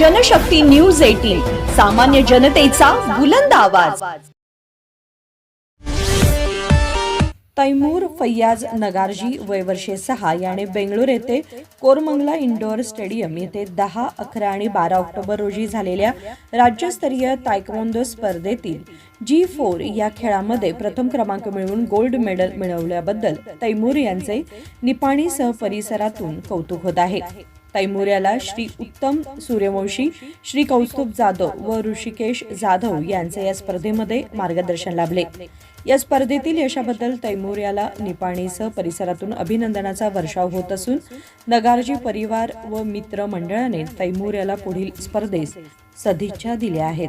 Janshakti news eighteen सामान्य जनतेचा बुलंद आवाज. तैमूर फैयाज नगारजी वयवर्षे सहा याने बेंगळूर येथे कोरमंगला इंडोर स्टेडियम येथे दहा अकरा आणि बारा ऑक्टोबर रोजी झालेल्या राज्यस्तरीय तायक्वोंदो स्पर्धेतील जी फोर या खेळामध्ये प्रथम क्रमांक मिळवून गोल्ड मेडल मिळवल्याबद्दल तैमूर यांचे निपाणीसह परिसरातून कौतुक होत आहे. तैमुऱ्याला श्री उत्तम सूर्यवंशी श्री कौस्तुभ जाधव व ऋषिकेश जाधव यांचे या स्पर्धेमध्ये मार्गदर्शन लाभले. या स्पर्धेतील यशाबद्दल तैमुऱ्याला निपाणीसह परिसरातून अभिनंदनाचा वर्षाव होत असून नगारजी परिवार व मित्र मंडळाने तैमुऱ्याला पुढील स्पर्धेस सदिच्छा दिल्या आहेत.